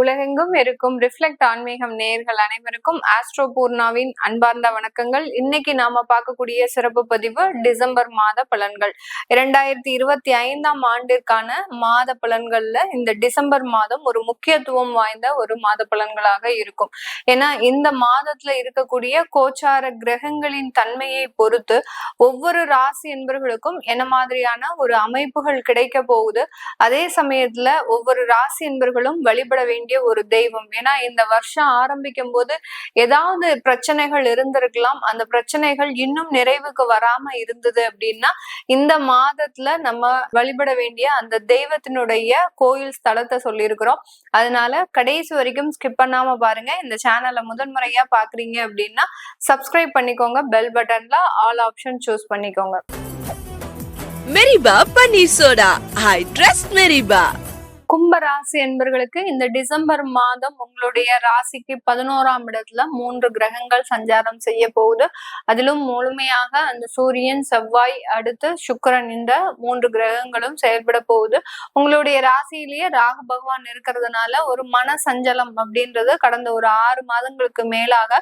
உலகெங்கும் இருக்கும் ரிஃப்ளெக்ட் ஆன்மீகம் நேயர்கள் அனைவருக்கும் ஆஸ்ட்ரோ பூர்ணாவின் அன்பார்ந்த வணக்கங்கள். இன்னைக்கு நாம பார்க்கக்கூடிய சிறப்பு பதிவு டிசம்பர் மாத பலன்கள். இரண்டாயிரத்தி இருபத்தி ஐந்தாம் ஆண்டிற்கான மாத பலன்கள்ல இந்த டிசம்பர் மாதம் ஒரு முக்கியத்துவம் வாய்ந்த ஒரு மாத பலன்களாக இருக்கும். ஏன்னா இந்த மாதத்துல இருக்கக்கூடிய கோச்சார கிரகங்களின் தன்மையை பொறுத்து ஒவ்வொரு ராசி என்பவர்களுக்கும் என்ன மாதிரியான ஒரு அமைப்புகள் கிடைக்க போகுது. அதே சமயத்துல ஒவ்வொரு ராசி என்பர்களும் வழிபட வேண்டிய ஒரு தெய்வம். ஏன்னா இந்த வருஷம் ஆரம்பிக்கும் போது ஏதாவது பிரச்சனைகள் இருந்திருக்கலாம். அந்த பிரச்சனைகள் இன்னும் நிறைவுக்கு வராம இருந்தது அப்படின்னா இந்த மாதத்துல நம்ம வழிபட வேண்டிய அந்த தெய்வத்தினுடைய கோயில் ஸ்தலத்தை சொல்லியிருக்கிறோம். அதனால கடைசி வரைக்கும் ஸ்கிப் பண்ணாம பாருங்க. இந்த சேனலை முதன்முறையா பாக்குறீங்க அப்படின்னா சப்ஸ்கிரைப் பண்ணிக்கோங்க. பெல் பட்டன்ல ஆல் ஆப்ஷன் சூஸ் பண்ணிக்கோங்க. மெரிபா பன்னீர் சோடா ஐ ட்ரஸ்ட் மெரிபா கும்ப ராசி என்பர்களுக்கு இந்த டிசம்பர் மாதம் உங்களுடைய ராசிக்கு பதினோராம் இடத்துல மூன்று கிரகங்கள் சஞ்சாரம் செய்ய போகுது. அதிலும் முழுமையாக அந்த சூரியன் செவ்வாய் அடுத்து சுக்கரன் இந்த மூன்று கிரகங்களும் செயல்பட போகுது. உங்களுடைய ராசியிலேயே ராகு பகவான் இருக்கிறதுனால ஒரு மன சஞ்சலம் அப்படின்றது கடந்த ஒரு ஆறு மாதங்களுக்கு மேலாக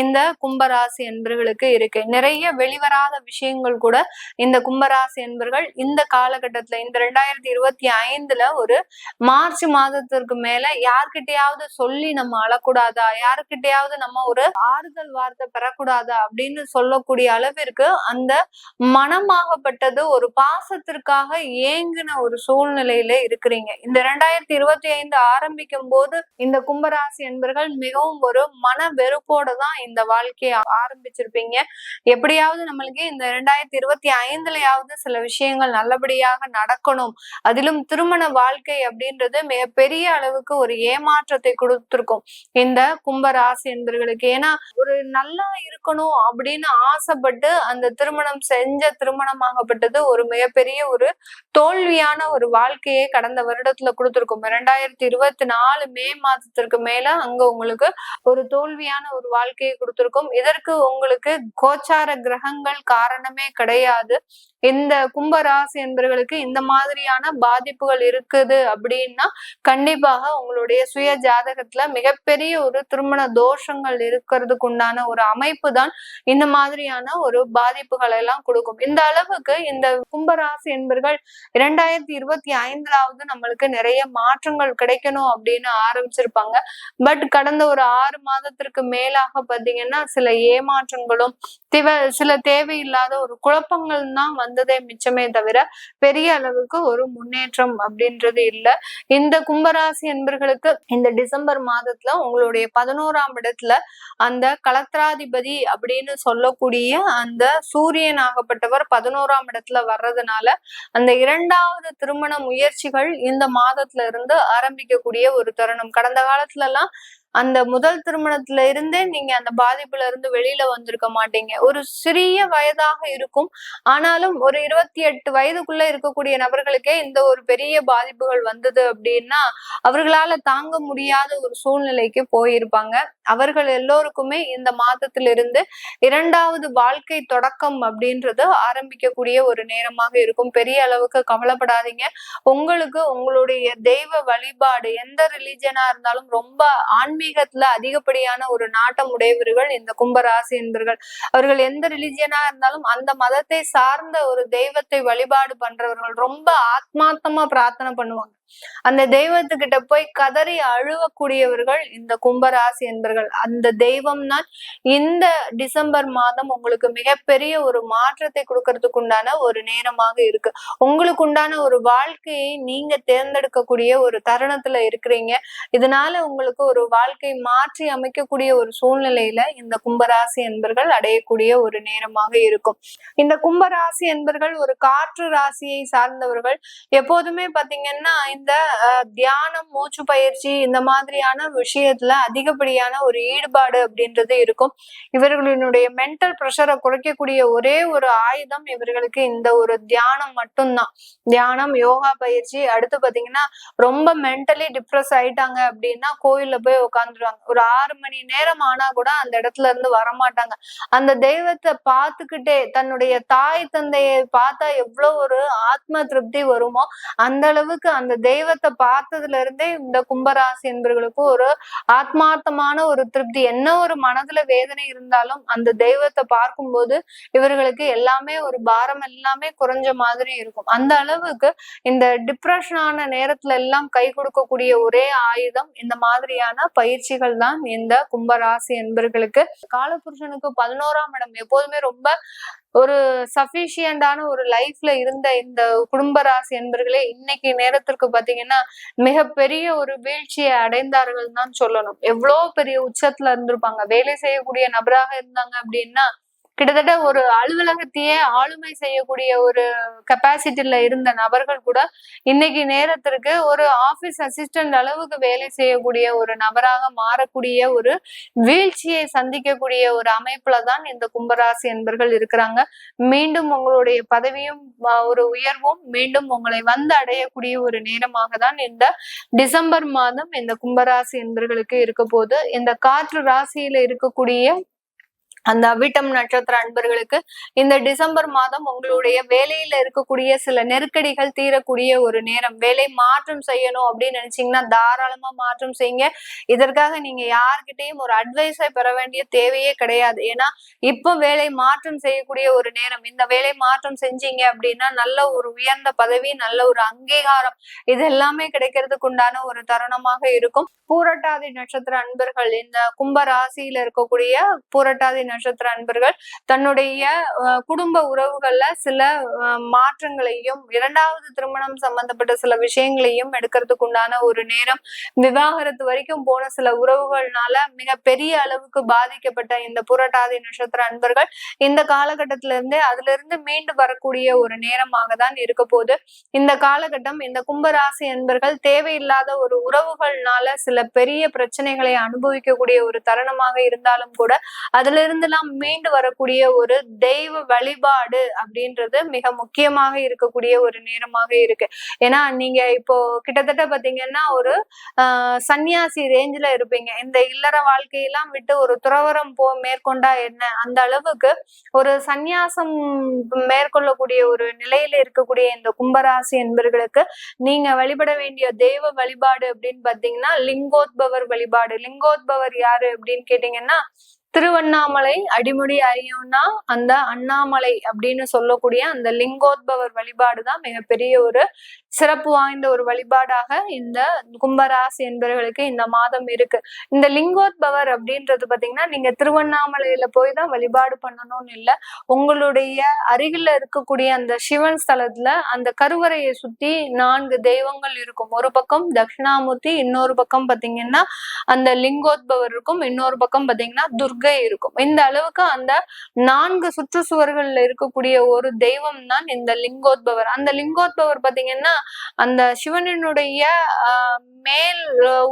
இந்த கும்பராசி என்பர்களுக்கு இருக்கு. நிறைய வெளிவராத விஷயங்கள் கூட இந்த கும்பராசி என்பர்கள் இந்த காலகட்டத்துல இந்த ரெண்டாயிரத்தி இருபத்தி ஐந்துல ஒரு மார்ச் மாதத்திற்கு மேல யார்கிட்டயாவது சொல்லி நம்ம அழக்கூடாதா? யாருக்கிட்டையாவது நம்ம ஒரு ஆறுதல் வார்த்தை பெறக்கூடாதா? அப்படின்னு சொல்லக்கூடிய அளவிற்கு அந்த மனமாகப்பட்டது ஒரு பாசத்திற்காக ஏங்கின ஒரு சூழ்நிலையில இருக்கிறீங்க. இந்த ரெண்டாயிரத்தி இருபத்தி ஐந்து ஆரம்பிக்கும் போது இந்த கும்பராசி என்பர்கள் மிகவும் ஒரு மன வெறுப்போட தான் இந்த வாழ்க்கையை ஆரம்பிச்சிருப்பீங்க. எப்படியாவது நம்மளுக்கு இந்த ரெண்டாயிரத்தி இருபத்தி ஐந்துலயாவது சில விஷயங்கள் நல்லபடியாக நடக்கணும். அதிலும் திருமண வாழ்க்கை அப்படின்றது மிகப்பெரிய அளவுக்கு ஒரு ஏமாற்றத்தை கொடுத்திருக்கும். இந்த கும்பராசி என்பர்களுக்கு. ஏன்னா ஒரு நல்லா இருக்கணும் அப்படின்னு ஆசைப்பட்டு அந்த திருமணம் செஞ்ச திருமணமாகப்பட்டது ஒரு மிகப்பெரிய ஒரு தோல்வியான ஒரு வாழ்க்கையை கடந்த வருடத்துல கொடுத்திருக்கும். இரண்டாயிரத்தி இருபத்தி நாலு மே மாதத்திற்கு மேல அங்க உங்களுக்கு ஒரு தோல்வியான ஒரு வாழ்க்கையை கொடுத்திருக்கும். இதற்கு உங்களுக்கு கோச்சார கிரகங்கள் காரணமே கிடையாது. இந்த கும்பராசி என்பவர்களுக்கு இந்த மாதிரியான பாதிப்புகள் இருக்குது அப்படின்னு அப்படின்னா கண்டிப்பாக உங்களுடைய சுய ஜாதகத்துல மிகப்பெரிய ஒரு திருமண தோஷங்கள் இருக்கிறதுக்கு உண்டான ஒரு அமைப்பு தான் இந்த மாதிரியான ஒரு பாதிப்புகளை எல்லாம் கொடுக்கும். இந்த அளவுக்கு இந்த கும்பராசி என்பர்கள் இரண்டாயிரத்தி இருபத்தி ஐந்துலாவது நம்மளுக்கு நிறைய மாற்றங்கள் கிடைக்கணும் அப்படின்னு ஆரம்பிச்சிருப்பாங்க. பட் கடந்த ஒரு ஆறு மாதத்திற்கு மேலாக பாத்தீங்கன்னா சில ஏமாற்றங்களும் திவ சில தேவையில்லாத ஒரு குழப்பங்கள் தான் வந்ததே மிச்சமே தவிர பெரிய அளவுக்கு ஒரு முன்னேற்றம் அப்படின்றது இல்ல. இந்த கும்பராசி என்பர்களுக்கு இந்த டிசம்பர் மாதத்துல உங்களுடைய பதினோராம் இடத்துல அந்த கலத்திராதிபதி அப்படின்னு சொல்லக்கூடிய அந்த சூரியன் ஆகப்பட்டவர் பதினோராம் இடத்துல வர்றதுனால அந்த இரண்டாவது திருமண முயற்சிகள் இந்த மாதத்துல இருந்து ஆரம்பிக்கக்கூடிய ஒரு தருணம். கடந்த காலத்துல எல்லாம் அந்த முதல் திருமணத்துல இருந்தே நீங்க அந்த பாதிப்புல இருந்து வெளியில வந்திருக்க மாட்டீங்க. ஒரு சிறிய வயதாக இருக்கும். ஆனாலும் ஒரு இருபத்தி எட்டு வயதுக்குள்ள இருக்கக்கூடிய நபர்களுக்கே இந்த ஒரு பெரிய பாதிப்புகள் வந்தது அப்படின்னா அவர்களால தாங்க முடியாத ஒரு சூழ்நிலைக்கு போயிருப்பாங்க. அவர்கள் எல்லோருக்குமே இந்த மாதத்திலிருந்து இரண்டாவது வாழ்க்கை தொடக்கம் அப்படின்றது ஆரம்பிக்கக்கூடிய ஒரு நேரமாக இருக்கும். பெரிய அளவுக்கு கவலைப்படாதீங்க. உங்களுக்கு உங்களுடைய தெய்வ வழிபாடு எந்த ரிலீஜனா இருந்தாலும் ரொம்ப ஆன்மீகத்துல அதிகப்படியான ஒரு நாட்டம் உடையவர்கள் இந்த கும்பராசி என்பவர்கள் அவர்கள் எந்த ரிலிஜியனா இருந்தாலும் அந்த மதத்தை சார்ந்த ஒரு தெய்வத்தை வழிபாடு பண்றவர்கள் ரொம்ப ஆத்மார்த்தமா பிரார்த்தனை பண்ணுவாங்க. அந்த தெய்வத்துக்கிட்ட போய் கதறி அழுவக்கூடியவர்கள் இந்த கும்பராசி என்பர்கள். அந்த தெய்வம் தான் இந்த டிசம்பர் மாதம் உங்களுக்கு மிகப்பெரிய ஒரு மாற்றத்தை கொடுக்கறதுக்கு உண்டான ஒரு நேரமாக இருக்கு. உங்களுக்கு உண்டான ஒரு வாழ்க்கையை நீங்க தேர்ந்தெடுக்கக்கூடிய ஒரு தருணத்துல இருக்கிறீங்க. இதனால உங்களுக்கு ஒரு வாழ்க்கை மாற்றி அமைக்கக்கூடிய ஒரு சூழ்நிலையில இந்த கும்பராசி என்பர்கள் அடையக்கூடிய ஒரு நேரமாக இருக்கும். இந்த கும்பராசி என்பர்கள் ஒரு காற்று ராசியை சார்ந்தவர்கள். எப்போதுமே பாத்தீங்கன்னா இந்த தியானம் மூச்சு பயிற்சி இந்த மாதிரியான விஷயத்துல அதிகப்படியான ஒரு ஈடுபாடு அப்படின்றது இருக்கும். இவர்களினுடைய மென்டல் ப்ரெஷரை குறைக்கக்கூடிய ஒரே ஒரு ஆயுதம் இவர்களுக்கு இந்த ஒரு தியானம் மட்டும்தான். தியானம் யோகா பயிற்சி அடுத்து பாத்தீங்கன்னா ரொம்ப மென்டலி டிப்ரெஸ் ஆயிட்டாங்க அப்படின்னா கோயில்ல போய் உட்காந்துருவாங்க ஒரு ஆறு மணி நேரம் ஆனா கூட அந்த இடத்துல இருந்து வரமாட்டாங்க. அந்த தெய்வத்தை பார்த்துக்கிட்டே தன்னுடைய தாய் தந்தையை பார்த்தா எவ்வளவு ஒரு ஆத்ம திருப்தி வருமோ அந்த அளவுக்கு அந்த தெய்வத்தை பார்த்ததுல இருந்தே இந்த கும்பராசி என்பவர்களுக்கு ஒரு ஆத்மார்த்தமான ஒரு திருப்தி. என்ன ஒரு மனதுல வேதனை இருந்தாலும் அந்த தெய்வத்தை பார்க்கும்போது இவர்களுக்கு எல்லாமே ஒரு பாரம் எல்லாமே குறைஞ்ச மாதிரி இருக்கும். அந்த அளவுக்கு இந்த டிப்ரெஷனான நேரத்துல எல்லாம் கை கொடுக்கக்கூடிய ஒரே ஆயுதம் இந்த மாதிரியான பயிற்சிகள் தான் இந்த கும்பராசி என்பர்களுக்கு. காலபுருஷனுக்கு பதினோராம் இடம். எப்போதுமே ரொம்ப ஒரு சஃபிஷியண்டான ஒரு லைஃப்ல இருந்த இந்த குடும்ப ராசி என்பர்களே இன்னைக்கு நேரத்திற்கு பாத்தீங்கன்னா மிகப்பெரிய ஒரு வீழ்ச்சியை அடைந்தார்கள் தான் சொல்லணும். எவ்வளவு பெரிய உச்சத்துல இருந்திருப்பாங்க. வேலை செய்யக்கூடிய நபராக இருந்தாங்க அப்படின்னா கிட்டத்தட்ட ஒரு அலுவலகத்தையே ஆளுமை செய்யக்கூடிய ஒரு கெப்பாசிட்டில இருந்த நபர்கள் கூட இன்னைக்கு நேரத்திற்கு ஒரு ஆபீஸ் அசிஸ்டன்ட் அளவுக்கு வேலை செய்யக்கூடிய ஒரு நபராக மாறக்கூடிய ஒரு வீழ்ச்சியை சந்திக்கக்கூடிய ஒரு அமைப்புல தான் இந்த கும்பராசி என்பர்கள் இருக்கிறாங்க. மீண்டும் உங்களுடைய பதவியும் ஒரு உயர்வும் மீண்டும் உங்களை வந்து அடையக்கூடிய ஒரு நேரமாக தான் இந்த டிசம்பர் மாதம் இந்த கும்பராசி என்பர்களுக்கு இருக்க போது இந்த காற்று ராசியில இருக்கக்கூடிய அந்த அவிட்டம் நட்சத்திர அன்பர்களுக்கு இந்த டிசம்பர் மாதம் உங்களுடைய வேலையில இருக்கக்கூடிய சில நெருக்கடிகள் தீரக்கூடிய ஒரு நேரம் வேலை மாற்றம் செய்யணும் அப்படின்னு நினைச்சீங்கன்னா தாராளமா மாற்றம் செய்யுங்க. இதற்காக நீங்க யார்கிட்டயும் ஒரு அட்வைஸை பெற வேண்டிய தேவையே கிடையாது. ஏன்னா இப்போ வேலை மாற்றம் செய்யக்கூடிய ஒரு நேரம் இந்த வேலை மாற்றம் செஞ்சீங்க அப்படின்னா நல்ல ஒரு உயர்ந்த பதவி நல்ல ஒரு அங்கீகாரம் இது எல்லாமே கிடைக்கிறதுக்கு உண்டான ஒரு தருணமாக இருக்கும். பூரட்டாதி நட்சத்திர அன்பர்கள் இந்த கும்ப ராசியில இருக்கக்கூடிய பூரட்டாதி நட்சத்திர அன்பர்கள் தன்னுடைய குடும்ப உறவுகள்ல சில மாற்றங்களையும் இரண்டாவது திருமணம் சம்பந்தப்பட்ட சில விஷயங்களையும் எடுக்கிறதுக்கு உண்டான ஒரு நேரம் விவாகரத்து வரைக்கும் போன சில உறவுகள்னால மிக பெரிய அளவுக்கு பாதிக்கப்பட்ட இந்த புரட்டாதி நட்சத்திர அன்பர்கள் இந்த காலகட்டத்தில இருந்து அதுல இருந்து மீண்டு வரக்கூடிய ஒரு நேரமாக தான் இருக்க போது இந்த காலகட்டம் இந்த கும்பராசி அன்பர்கள் தேவையில்லாத ஒரு உறவுகள்னால சில பெரிய பிரச்சனைகளை அனுபவிக்கக்கூடிய ஒரு தருணமாக இருந்தாலும் கூட அதுல இருந்தெல்லாம் மீண்டு வரக்கூடிய ஒரு தெய்வ வழிபாடு அப்படின்றது மிக முக்கியமாக இருக்கக்கூடிய ஒரு நேரமாக இருக்கு. ஏன்னா நீங்க இப்போ கிட்டத்தட்ட பாத்தீங்கன்னா ஒரு ஆஹ் சன்னியாசி ரேஞ்சில இருப்பீங்க. இந்த இல்லற வாழ்க்கையெல்லாம் விட்டு ஒரு துறவரம் போ மேற்கொண்டா என்ன? அந்த அளவுக்கு ஒரு சந்நியாசம் மேற்கொள்ளக்கூடிய ஒரு நிலையில இருக்கக்கூடிய இந்த கும்பராசி என்பர்களுக்கு நீங்க வழிபட வேண்டிய தெய்வ வழிபாடு அப்படின்னு பாத்தீங்கன்னா லிங்கோத்பவர் வழிபாடு. லிங்கோத்பவர் யாரு அப்படின்னு கேட்டீங்கன்னா திருவண்ணாமலை அடிமுடி அறியும்னா அந்த அண்ணாமலை அப்படின்னு சொல்லக்கூடிய அந்த லிங்கோத்பவர் வழிபாடு தான் மிகப்பெரிய ஒரு சிறப்பு வாய்ந்த ஒரு வழிபாடாக இந்த கும்பராசி என்பவர்களுக்கு இந்த மாதம் இருக்கு. இந்த லிங்கோத்பவர் அப்படின்றது பாத்தீங்கன்னா நீங்க திருவண்ணாமலையில போய் தான் வழிபாடு பண்ணணும்னு இல்லை. உங்களுடைய அருகில இருக்கக்கூடிய அந்த சிவன் ஸ்தலத்துல அந்த கருவறையை சுத்தி நான்கு தெய்வங்கள் இருக்கும். ஒரு பக்கம் தட்சிணாமூர்த்தி இன்னொரு பக்கம் பாத்தீங்கன்னா அந்த லிங்கோத்பவர் இருக்கும். இன்னொரு பக்கம் பாத்தீங்கன்னா துர்கை இருக்கும். இந்த அளவுக்கு அந்த நான்கு சுற்றுச்சுவர்கள்ல இருக்கக்கூடிய ஒரு தெய்வம் தான் இந்த லிங்கோத்பவர். அந்த லிங்கோத்பவர் பாத்தீங்கன்னா அந்த சிவனினுடைய மேல்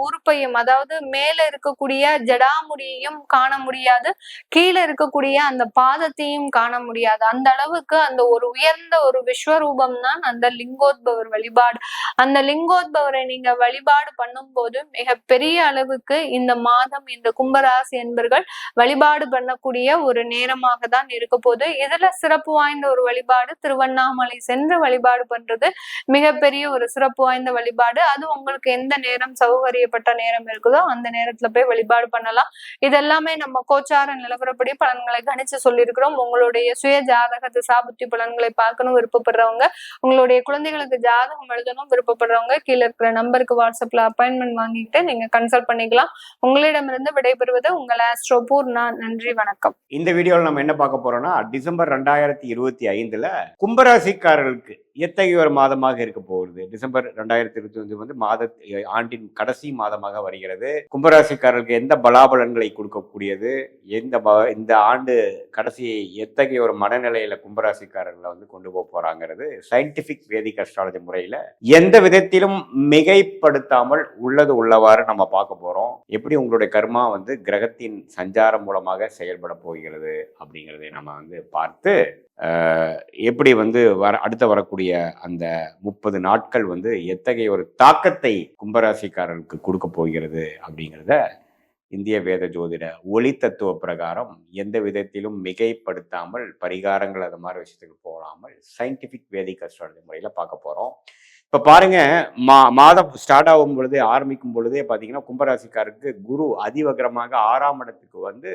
உறுப்பையும் அதாவது மேல இருக்கக்கூடிய ஜடாமுடியையும் காண முடியாது கீழே இருக்கக்கூடிய அந்த பாதத்தையும் காண முடியாது. அந்த அளவுக்கு அந்த ஒரு உயர்ந்த ஒரு விஸ்வரூபம் தான் அந்த லிங்கோத்பவர் வழிபாடு. அந்த லிங்கோத்பவரை நீங்க வழிபாடு பண்ணும்போது மிக பெரிய அளவுக்கு இந்த மாதம் இந்த கும்பராசி என்பர்கள் வழிபாடு பண்ணக்கூடிய ஒரு நேரமாக தான் இருக்க போது இதுல சிறப்பு வாய்ந்த ஒரு வழிபாடு திருவண்ணாமலை சென்று வழிபாடு பண்றது மிக மிகப்பெரிய ஒரு சிறப்பு வாய்ந்த வழிபாடு. அது உங்களுக்கு எந்த நேரம் சௌகரியப்பட்ட நேரம் இருக்குதோ அந்த நேரத்துல போய் வழிபாடு பண்ணலாம். இதெல்லாமே நம்ம கோச்சார நிலவரப்படி பலன்களை கணிச்சு சொல்லியிருக்கிறோம். உங்களுடைய சுய ஜாதக சாபுத்தி பலன்களை பார்க்கணும் விருப்பப்படுறவங்க. உங்களுடைய குழந்தைகளுக்கு ஜாதகம் எழுதணும் விருப்பப்படுறவங்க. கீழே இருக்கிற நம்பருக்கு வாட்ஸ்அப்ல அப்பாயின்மெண்ட் வாங்கிட்டு நீங்க கன்சல்ட் பண்ணிக்கலாம். உங்களிடமிருந்து விடைபெறுவது உங்கள் ஆஸ்ட்ரோ பூர்ணா. நன்றி வணக்கம். இந்த வீடியோவில் நம்ம என்ன பார்க்க போறோம்னா டிசம்பர் ரெண்டாயிரத்தி இருபத்தி ஐந்துல கும்பராசிக்காரர்களுக்கு எத்தகைய ஒரு மாதமாக இருக்க போகிறது டிசம்பர் ரெண்டாயிரத்தி இருபத்தி அஞ்சு வந்து மாத ஆண்டின் கடைசி மாதமாக வருகிறது. கும்பராசிக்காரர்களுக்கு எந்த பலாபலன்களை கொடுக்கக்கூடியது? எந்த இந்த ஆண்டு கடைசியை எத்தகைய ஒரு மனநிலையில கும்பராசிக்காரர்களை வந்து கொண்டு போக போறாங்கிறது சயின்டிபிக் வேதிக் அஸ்ட்ராலஜி முறையில. எந்த விதத்திலும் மிகைப்படுத்தாமல் உள்ளது உள்ளவாறு நம்ம பார்க்க போறோம். எப்படி உங்களுடைய கர்மா வந்து கிரகத்தின் சஞ்சாரம் மூலமாக செயல்பட போகிறது அப்படிங்கிறதை நம்ம வந்து பார்த்து எப்படி வந்து வர அடுத்த வரக்கூடிய அந்த முப்பது நாட்கள் வந்து எத்தகைய ஒரு தாக்கத்தை கும்பராசிக்காரருக்கு கொடுக்க போகிறது அப்படிங்கிறத இந்திய வேத ஜோதிட ஒளி தத்துவ பிரகாரம் எந்த விதத்திலும் மிகைப்படுத்தாமல் பரிகாரங்கள் அது மாதிரி விஷயத்துக்கு போகாமல் சயின்டிஃபிக் வேதிக் அஸ்ட்ராலஜி முறையில் பார்க்க போகிறோம் இப்போ பாருங்க மா மாதம் ஸ்டார்ட் ஆகும் பொழுதே ஆரம்பிக்கும் பொழுதே பார்த்தீங்கன்னா கும்பராசிக்காருக்கு குரு அதிவகரமாக ஆறாம் இடத்துக்கு வந்து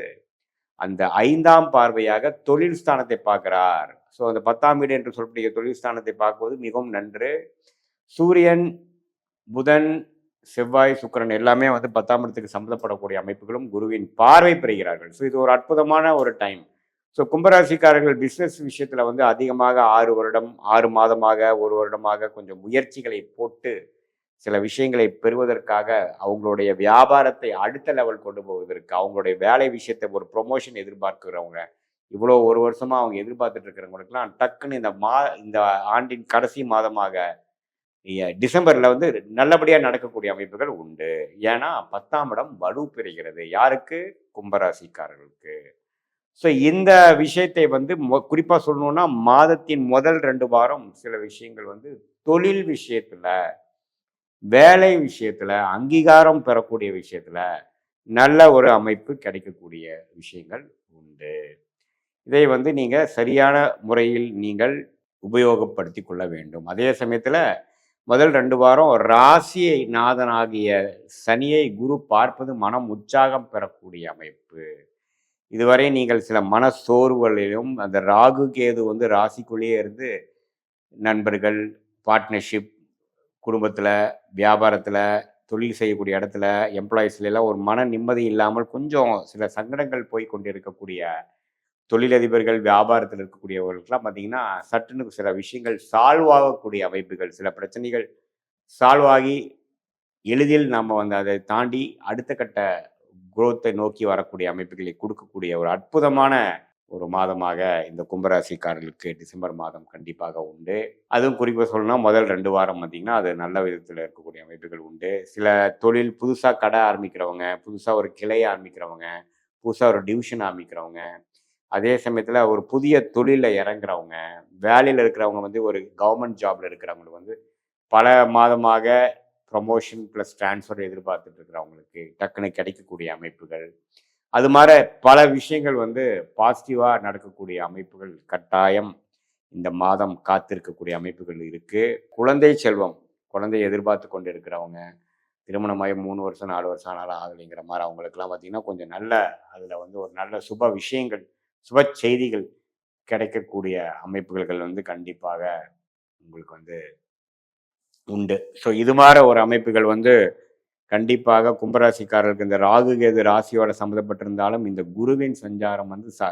அந்த ஐந்தாம் பார்வையாக தொழில் ஸ்தானத்தை பார்க்கிறார். ஸோ அந்த பத்தாம் வீடு என்று சொல்லக்கூடிய தொழில் ஸ்தானத்தை பார்க்குவது மிகவும் நன்று. சூரியன் புதன் செவ்வாய் சுக்கிரன் எல்லாமே வந்து பத்தாம் இடத்துக்கு சம்மந்தப்படக்கூடிய அமைப்புகளும் குருவின் பார்வை பெறுகிறார்கள். ஸோ இது ஒரு அற்புதமான ஒரு டைம் ஸோ கும்பராசிக்காரர்கள் பிஸ்னஸ் விஷயத்தில் வந்து அதிகமாக ஆறு வருடம் ஆறு மாதமாக ஒரு வருடமாக கொஞ்சம் முயற்சிகளை போட்டு சில விஷயங்களை பெறுவதற்காக அவங்களுடைய வியாபாரத்தை அடுத்த லெவல் கொண்டு போவதற்கு அவங்களுடைய வேலை விஷயத்தை ஒரு ப்ரொமோஷன் எதிர்பார்க்கிறவங்க இவ்வளோ ஒரு வருஷமாக அவங்க எதிர்பார்த்துட்டு இருக்கிறவங்களுக்குலாம் டக்குன்னு இந்த மா இந்த ஆண்டின் கடைசி மாதமாக டிசம்பரில் வந்து நல்லபடியாக நடக்கக்கூடிய அமைப்புகள் உண்டு. ஏன்னா பத்தாம் இடம் வலு பெறுகிறது. யாருக்கு? கும்பராசிக்காரர்களுக்கு. ஸோ இந்த விஷயத்தை வந்து மொ- சொல்லணும்னா மாதத்தின் முதல் ரெண்டு வாரம் சில விஷயங்கள் வந்து தொழில் விஷயத்தில் வேலை விஷயத்துல அங்கீகாரம் பெறக்கூடிய விஷயத்துல நல்ல ஒரு அமைப்பு கிடைக்கக்கூடிய விஷயங்கள் உண்டு. இதை வந்து நீங்க சரியான முறையில் நீங்கள் உபயோகப்படுத்தி கொள்ள வேண்டும். அதே சமயத்துல முதல் ரெண்டு வாரம் ராசியை நாதனாகிய சனியை குரு பார்ப்பது மனம் உற்சாகம் பெறக்கூடிய அமைப்பு. இதுவரை நீங்கள் சில மன சோர்வுகளிலும் அந்த ராகு கேது வந்து ராசிக்குள்ளேயே இருந்து நண்பர்கள் பார்ட்னர்ஷிப் குடும்பத்தில் வியாபாரத்தில் தொழில் செய்யக்கூடிய இடத்துல எம்ப்ளாயீஸ்லாம் ஒரு மன நிம்மதி இல்லாமல் கொஞ்சம் சில சங்கடங்கள் போய் கொண்டிருக்கக்கூடிய தொழிலதிபர்கள் வியாபாரத்தில் இருக்கக்கூடியவர்களுக்கெல்லாம் பார்த்தீங்கன்னா சட்டுன்னு சில விஷயங்கள் சால்வ் ஆகக்கூடிய அமைப்புகள் சில பிரச்சனைகள் சால்வ் ஆகி எளிதில் நாம் வந்து அதை தாண்டி அடுத்த கட்ட குரோத்தை நோக்கி வரக்கூடிய அமைப்புகளை கொடுக்கக்கூடிய ஒரு அற்புதமான ஒரு மாதமாக இந்த கும்பராசிக்காரர்களுக்கு டிசம்பர் மாதம் கண்டிப்பாக உண்டு. அதுவும் குறிப்பாக சொல்லணும்னா முதல் ரெண்டு வாரம் பார்த்தீங்கன்னா அது நல்ல விதத்தில் இருக்கக்கூடிய அமைப்புகள் உண்டு. சில தொழில் புதுசாக கடை ஆரம்பிக்கிறவங்க புதுசாக ஒரு கிளையை ஆரம்பிக்கிறவங்க புதுசாக ஒரு டிவிஷன் ஆரம்பிக்கிறவங்க அதே சமயத்தில் ஒரு புதிய தொழிலில் இறங்குறவங்க வேலையில் இருக்கிறவங்க வந்து ஒரு கவர்மெண்ட் ஜாபில் இருக்கிறவங்களுக்கு வந்து பல மாதமாக ப்ரமோஷன் ப்ளஸ் ட்ரான்ஸ்ஃபர் எதிர்பார்த்துட்டு இருக்கிறவங்களுக்கு டக்குன்னு கிடைக்கக்கூடிய அமைப்புகள். அது மாதிரி பல விஷயங்கள் வந்து பாசிட்டிவாக நடக்கக்கூடிய அமைப்புகள் கட்டாயம். இந்த மாதம் காத்திருக்கக்கூடிய அமைப்புகள் இருக்குது குழந்தை செல்வம் குழந்தை எதிர்பார்த்து கொண்டு இருக்கிறவங்க திருமணமாகி மூணு வருஷம் நாலு வருஷம் ஆனாலும் ஆகலைங்கிற மாதிரி அவங்களுக்குலாம் பார்த்தீங்கன்னா கொஞ்சம் நல்ல அதில் வந்து ஒரு நல்ல சுப விஷயங்கள் சுப செய்திகள் கிடைக்கக்கூடிய அமைப்புகள் வந்து கண்டிப்பாக உங்களுக்கு வந்து உண்டு. ஸோ இது மாதிரி ஒரு அமைப்புகள் வந்து கண்டிப்பாக கும்பராசிக்காரருக்கு இந்த ராகு கேது ராசியோட சம்மந்தப்பட்டிருந்தாலும் இந்த குருவின் சஞ்சாரம் வந்து ச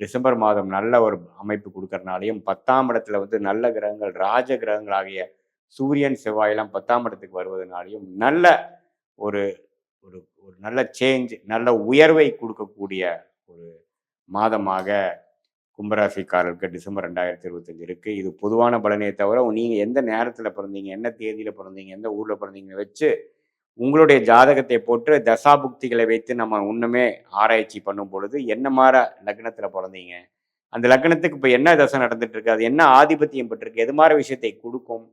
டிசம்பர் மாதம் நல்ல ஒரு அமைப்பு கொடுக்கறனாலையும் பத்தாம் இடத்துல வந்து நல்ல கிரகங்கள் ராஜ கிரகங்கள் ஆகிய சூரியன் செவ்வாயெல்லாம் பத்தாம் இடத்துக்கு வருவதனாலையும் நல்ல ஒரு ஒரு ஒரு நல்ல சேஞ்ச் நல்ல உயர்வை கொடுக்கக்கூடிய ஒரு மாதமாக கும்பராசிக்காரருக்கு டிசம்பர் ரெண்டாயிரத்தி இருபத்தஞ்சு இருக்கு. இது பொதுவான பலனே தவிர நீங்க எந்த நேரத்துல பிறந்தீங்க என்ன தேதியில பிறந்தீங்க எந்த ஊர்ல பிறந்தீங்கன்னு வச்சு உங்களுடைய ஜாதகத்தை போட்டு தசாபுக்திகளை வைத்து நம்ம இன்னுமே ஆராய்ச்சி பண்ணும் பொழுது என்ன மாற லக்னத்தில் பிறந்தீங்க? அந்த லக்னத்துக்கு இப்போ என்ன தசை நடந்துட்டு இருக்கு அது என்ன ஆதிபத்தியம் பெற்றிருக்கு? எது மாதிரி விஷயத்தை கொடுக்கும்?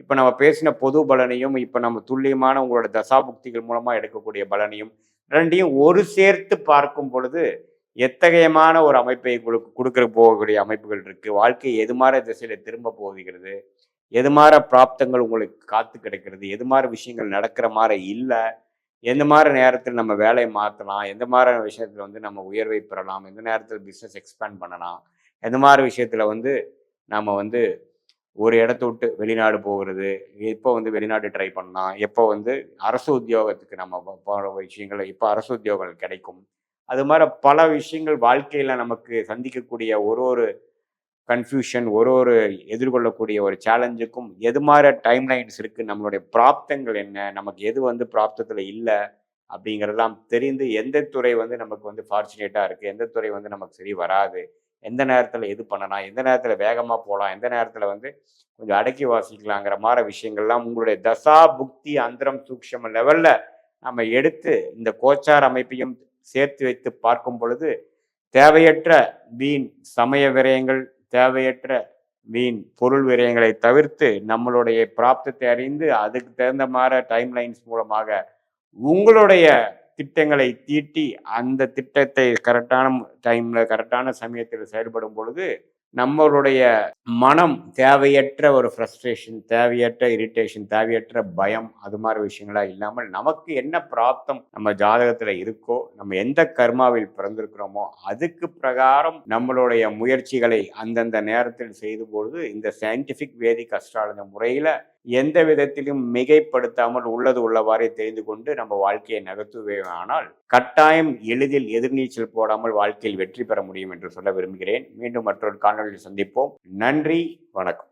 இப்போ நம்ம பேசின பொது பலனையும் இப்போ நம்ம துல்லியமான உங்களோட தசாபுக்திகள் மூலமாக எடுக்கக்கூடிய பலனையும் ரெண்டையும் ஒரு சேர்த்து பார்க்கும் பொழுது எத்தகையமான ஒரு அமைப்பை கொடுக்க கொடுக்குற போகக்கூடிய அமைப்புகள் இருக்குது வாழ்க்கை எது மாதிரி திசையில் திரும்ப போகிறது? எது மாதிரி பிராப்தங்கள் உங்களுக்கு காத்து கிடைக்கிறது? எது மாதிரி விஷயங்கள் நடக்கிற மாதிரி இல்லை? எந்த மாதிரி நேரத்தில் நம்ம வேலையை மாற்றலாம் எந்த மாதிரி விஷயத்தில் வந்து நம்ம உயர்வை பெறலாம்? எந்த நேரத்தில் பிஸ்னஸ் எக்ஸ்பேண்ட் பண்ணலாம்? எந்த மாதிரி விஷயத்தில் வந்து நம்ம வந்து ஒரு இடத்த விட்டு வெளிநாடு போகிறது? எப்போ வந்து வெளிநாடு ட்ரை பண்ணலாம்? எப்போ வந்து அரசு உத்தியோகத்துக்கு நம்ம போகிற விஷயங்கள் இப்போ அரசு உத்தியோகங்கள் கிடைக்கும்? அது மாதிரி பல விஷயங்கள் வாழ்க்கையில் நமக்கு சந்திக்கக்கூடிய ஒரு ஒரு கன்ஃபியூஷன் ஒரு ஒரு எதிர்கொள்ளக்கூடிய ஒரு சேலஞ்சுக்கும் எது மாதிரி டைம் லைன்ஸ் இருக்குது நம்மளுடைய பிராப்தங்கள் என்ன நமக்கு எது வந்து பிராப்தத்தில் இல்லை அப்படிங்கிறதெல்லாம் தெரிந்து எந்த துறை வந்து நமக்கு வந்து ஃபார்ச்சுனேட்டாக இருக்குது எந்த துறை வந்து நமக்கு சரி வராது எந்த நேரத்தில் எது பண்ணலாம் எந்த நேரத்தில் வேகமாக போகலாம் எந்த நேரத்தில் வந்து கொஞ்சம் அடக்கி வாசிக்கலாங்கிற மாதிரி விஷயங்கள்லாம் உங்களுடைய தசா புக்தி அந்தரம் சூக்ஷம லெவலில் நம்ம எடுத்து இந்த கோச்சார் அமைப்பையும் சேர்த்து வைத்து பார்க்கும் பொழுது தேவையற்ற வீண் சமய விரயங்கள் தேவையற்ற வீண் பொருள் விரயங்களை தவிர்த்து நம்மளுடைய பிராப்தத்தை அறிந்து அதுக்கு தகுந்த மாதிரி டைம் லைன்ஸ் மூலமாக உங்களுடைய திட்டங்களை தீட்டி அந்த திட்டத்தை கரெக்டான டைம்ல கரெக்டான சமயத்தில் செயல்படும் பொழுது நம்மளுடைய மனம் தேவையற்ற ஒரு ஃப்ரஸ்ட்ரேஷன் தேவையற்ற இரிட்டேஷன் தேவையற்ற பயம் அது மாதிரி விஷயங்களா இல்லாமல் நமக்கு என்ன பிராப்தம் நம்ம ஜாதகத்தில் இருக்கோ நம்ம எந்த கர்மாவில் பிறந்திருக்கிறோமோ அதுக்கு பிரகாரம் நம்மளுடைய முயற்சிகளை அந்தந்த நேரத்தில் செய்து பொழுது இந்த சயின்டிஃபிக் வேதிக் அஸ்ட்ராலஜி முறையில் எந்த விதத்திலும் மிகைப்படுத்தாமல் உள்ளது உள்ளவாறே தெரிந்து கொண்டு நம்ம வாழ்க்கையை நகர்த்துவே ஆனால் கட்டாயம் எளிதில் எதிர்நீச்சல் போடாமல் வாழ்க்கையில் வெற்றி பெற முடியும் என்று சொல்ல விரும்புகிறேன். மீண்டும் மற்றொரு காணொலியில் சந்திப்போம். நன்றி வணக்கம்.